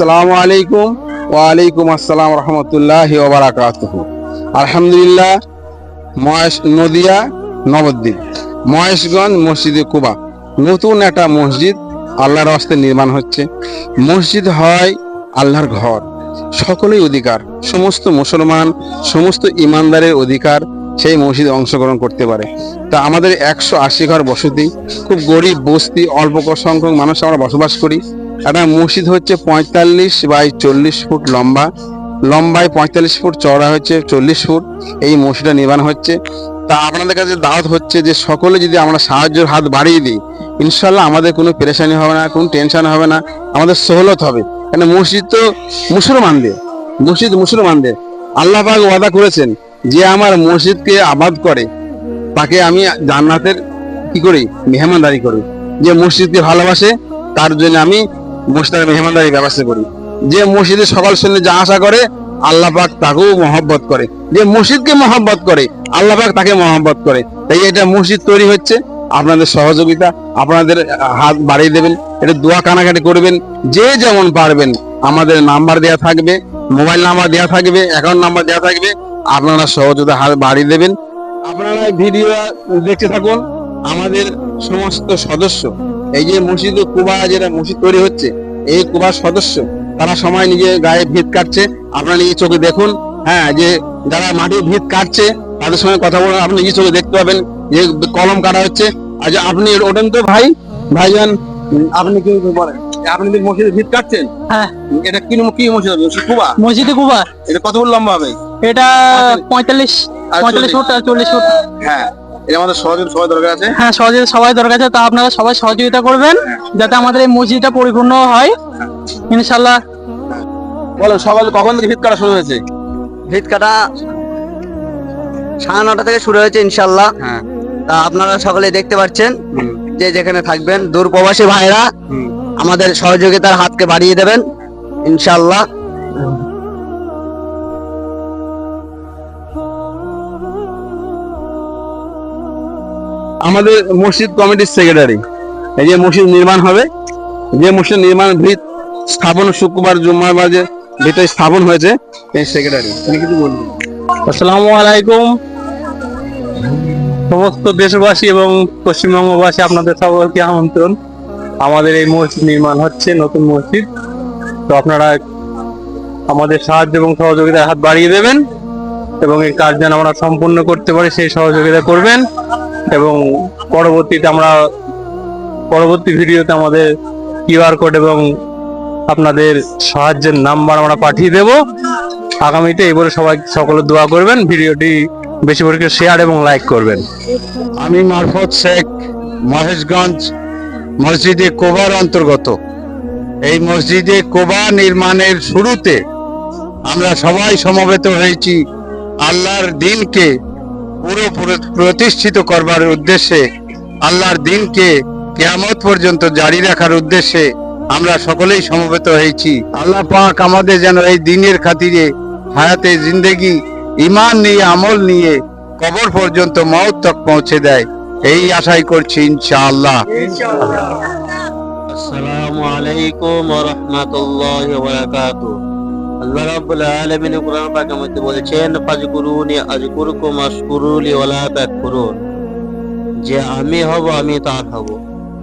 আসসালামু আলাইকুম। ওয়ালাইকুম আসসালাম রহমতুল্লাহ ওবরাকাতুহ আলহামদুলিল্লাহ, মহেশ নদিয়া, নবদ্বীপ। মহেশগঞ্জ মসজিদে কুবা। নতুন একটা মসজিদ আল্লাহর রাস্তে নির্মাণ হচ্ছে। মসজিদ হয় আল্লাহর ঘর। সকলেই অধিকার। সমস্ত মুসলমান, সমস্ত ইমানদারের অধিকার সেই মসজিদে অংশগ্রহণ করতে পারে। তা আমাদের একশো আশি ঘর বসতি। খুব গরিব বস্তি, অল্প সংখ্যক মানুষ আমরা বসবাস করি। একটা মসজিদ হচ্ছে পঁয়তাল্লিশ বাই চল্লিশ ফুট লম্বা। লম্বায় পঁয়তাল্লিশ ফুট চওড়া হচ্ছে চল্লিশ ফুট এই মসজিদটা নির্মাণ হচ্ছে। তা আপনাদের কাছে দাওয়াত হচ্ছে যে সকলে যদি আমরা সাহায্যের হাত বাড়িয়ে দিই ইনশাল্লাহ আমাদের কোনো পেরেশানি হবে না, কোনো টেনশন হবে না, আমাদের সহলত হবে। কেন মসজিদ তো মুসলমানদের, মসজিদ মুসলমানদের। আল্লাহ পাক ওয়াদা করেছেন যে আমার মসজিদকে আবাদ করে, তাকে আমি জান্নাতের কি করি, মেহমানদারি করি। যে মসজিদকে ভালোবাসে, তার জন্য আমি মসজিদের মেহমানদারি ব্যবস্থা করি যে মসজিদে সকাল সন্ধ্যে যা আশা করে, আল্লাহ পাক তাকেও মহব্বত করে। যে মসজিদকে মহব্বত করে, আল্লাহ পাক তাকে মহব্বত করে। তাই এটা মসজিদ তৈরি হচ্ছে। আপনাদের সহযোগিতা, আপনাদের হাত বাড়িয়ে দেবেন, এটা দোয়া কানাকাটি করবেন, যে যেমন পারবেন। আমাদের নাম্বার দেওয়া থাকবে, মোবাইল নাম্বার দেওয়া থাকবে অ্যাকাউন্ট নাম্বার দেওয়া থাকবে, আপনারা সহযোগিতা হাত বাড়িয়ে দেবেন। আপনারা ভিডিও দেখতে থাকুন, আমাদের সমস্ত সদস্য। এই যে মসজিদ কুবা যেটা মসজিদ তৈরি হচ্ছে এই কুবার সদস্য তারা সময় নিজে গায়ে ভিত কাটছে। আপনারা নিজে চোখে দেখুন হ্যাঁ যে যারা মাটির ভিত কাটছে তাদের সঙ্গে কথা বলে আপনি নিজে চোখে দেখতে পাবেন যে কলম কাটা হচ্ছে। আচ্ছা আপনি ওঠেন তো ভাই? ভাইজান আপনি কি বলেন? আপনি যে মসজিদের ভিত কাটছেন হ্যাঁ। এটা কি কি মসজিদ? মসজিদ কুবা? মসজিদে কুবা। এটা কত লম্বা হবে? এটা পঁয়তাল্লিশ আর পঁয়তাল্লিশ ফুট আর চল্লিশ ফুট। হ্যাঁ। এটা আমাদের সহযোগিতা সবাই দরকার আছে? হ্যাঁ সহজে সবাই দরকার আছে তা আপনারা সবাই সহযোগিতা করবেন যাতে আমাদের এই মসজিদটা পরিপূর্ণ হয়। ইনশাল্লাহ বলো সকাল কখন থেকে ভিত কাটা শুরু হয়েছে? ভিত কাটা সাড়ে নটা থেকে শুরু হয়েছে ইনশাল্লাহ হ্যাঁ। তা আপনারা সকলে দেখতে পাচ্ছেন যে যেখানে থাকবেন দূর প্রবাসী ভাইরা আমাদের সহযোগিতার হাতকে বাড়িয়ে দেবেন ইনশাল্লাহ আমাদের মসজিদ কমিটির সেক্রেটারি এই যে মসজিদ নির্মাণ হবে, যে মসজিদ নির্মাণ ভিত স্থাপন শুক্রবার, জুম্মার যে ভিতরে স্থাপন হয়েছে, এই সেক্রেটারি তুমি কিছু বলব আসসালামু আলাইকুম। সমস্ত দেশবাসী এবং পশ্চিমবঙ্গবাসী, আপনাদের সকলকে আমন্ত্রণ। আমাদের এই মসজিদ নির্মাণ হচ্ছে, নতুন মসজিদ। তো আপনারা আমাদের সাহায্য এবং সহযোগিতার হাত বাড়িয়ে দেবেন এবং এই কাজ যেন আমরা সম্পূর্ণ করতে পারি, সেই সহযোগিতা করবেন। এবং পরবর্তীতে আমরা পরবর্তী ভিডিওতে আমাদের কিউআর কোড এবং আপনাদের সাহায্যের নাম্বার আমরা পাঠিয়ে দেব। আগামীতে এই বলে সবাই সকলে দোয়া করবেন, ভিডিওটি বেশি করে শেয়ার এবং লাইক করবেন। আমি মারফত শেখ, মহেশগঞ্জ মসজিদে কোবার অন্তর্গত। এই মসজিদে কোবা নির্মাণের শুরুতে আমরা সবাই সমবেত হয়েছি। আল্লাহর দিনকে পুরো পুরো- প্রতিষ্ঠিত করবার উদ্দেশ্যে আল্লাহর দিনকে কেয়ামত পর্যন্ত জারি রাখার উদ্দেশ্যে আমরা সকলেই সমবেত হয়েছি। আল্লাহ পাক আমাদের যেন এই দিনের খাতিরে হায়াতে জিন্দেগি ইমান নিয়ে, আমল নিয়ে কবর পর্যন্ত মত তক পৌঁছে দেয়। এই আশাই করছি ইনশাআল্লাহ। আসসালামু আলাইকুম ওয়া রাহমাতুল্লাহি ওয়া বারাকাতুহু। আল্লাহ রাব্বুল আলামিন কোরআন পাকের মধ্যে বলেছেন, ফাজকুরুনি আজকুরুকুম আশকুরুলি ওয়া লা তাকফুরুন। যে আমি হব, আমি তার হব।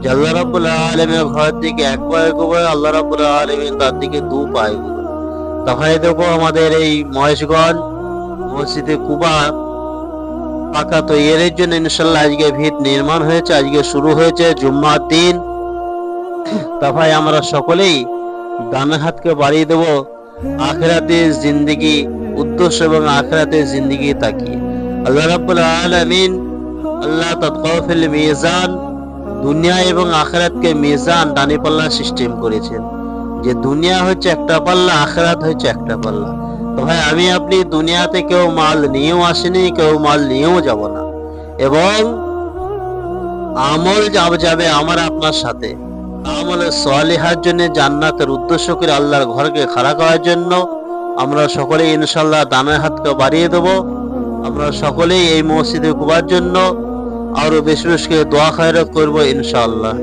যে আল্লাহ রাব্বুল আলামিনের ঘর থেকে এক পায়ে গোবে আল্লাহ রাব্বুল আলামিন তার দিকে দু পায়ে গোবে তাহলে দেখো আমাদের এই মহেশগঞ্জ মসজিদে কুবা পাকা তো এর জন্য ইনশাল্লাহ আজকে ভিত নির্মাণ হয়েছে, আজকে শুরু হয়েছে জুম্মার দিন। তা ভাই আমরা সকলেই ডান হাতকে বাড়িয়ে দেব। আখেরাতে জিন্দিগি, উদ্দেশ্য এবং আখেরাতে জিন্দিগি তাকিয়ে আল্লাহ রাব্বুল আলামিন আল্লাহ তাতকাফিল মিজান, দুনিয়া এবং আখেরাতকে মিজান, ডানি পাল্লা সিস্টেম করেছেন। যে দুনিয়া হচ্ছে একটা পাল্লা, আখেরাত হচ্ছে একটা পাল্লা। তো ভাই, আমি আপনি দুনিয়াতে কেউ মাল নিয়েও আসেনি, কেউ মাল নিয়েও যাব না। এবং আমল যাব, যাবে আমার আপনার সাথে। আমলে সোয়ালিহার জন্য জান্নাতের উদ্দেশ্য করে আল্লাহর ঘরকে খাড়া করার জন্য আমরা সকলেই ইনশাল্লাহ দানের হাতকে বাড়িয়ে দেব। আমরা সকলেই এই মসজিদে কুবার জন্য আরও বেশি বেশি দোয়া খায়রত করব ইনশাআল্লাহ।